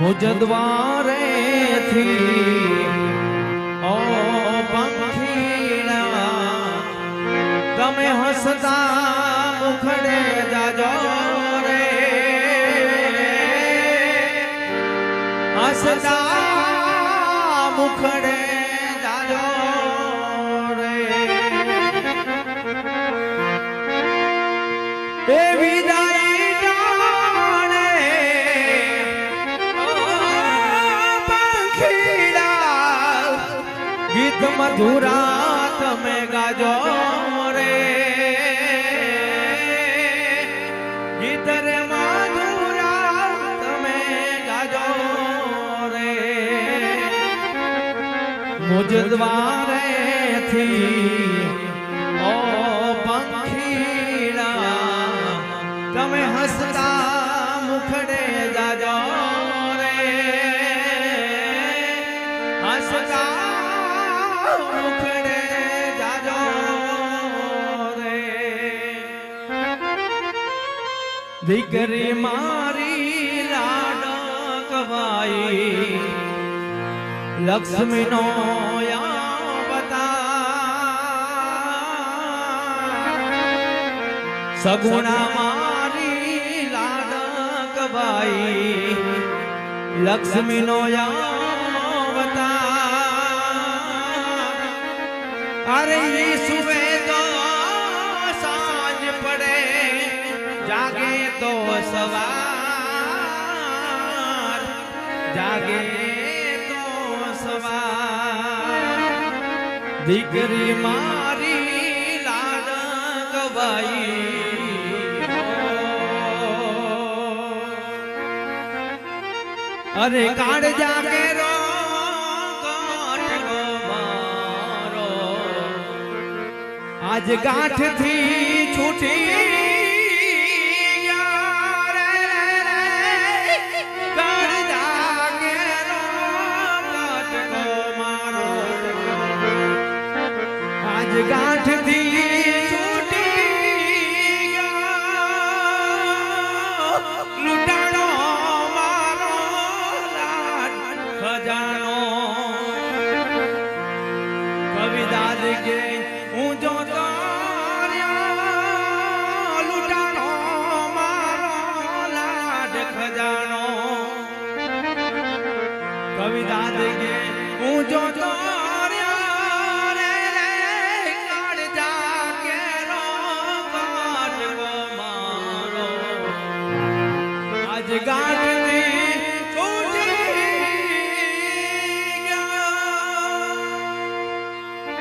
મુજ દ્વારેથી ઓ પંખીડા તમે હસતા મુખડે જાજો રે. હસતા મુખડે ગીત મધુરા તમે ગાજો રે. ગીત તમે ગાજો રે. મુજ દ્વારેથી ઓ પંખીડા, તમે હસતા દીકરી મારી લાડકવાઈ લક્ષ્મી નો સગુણા મારી લાડકવાઈ લક્ષ્મી નો અરે સુવે જાગે તો સવાર દીકરી મારી લાડકવાઈ અરે કાળ જાગે રો આજ ગાંઠથી છૂટી આજ ગાંઠથી છૂટી ગયા લૂંટાણો મારો ખજાનો. કવિતા કે હું જો લૂંટાણો મારો લાડ કે હું જો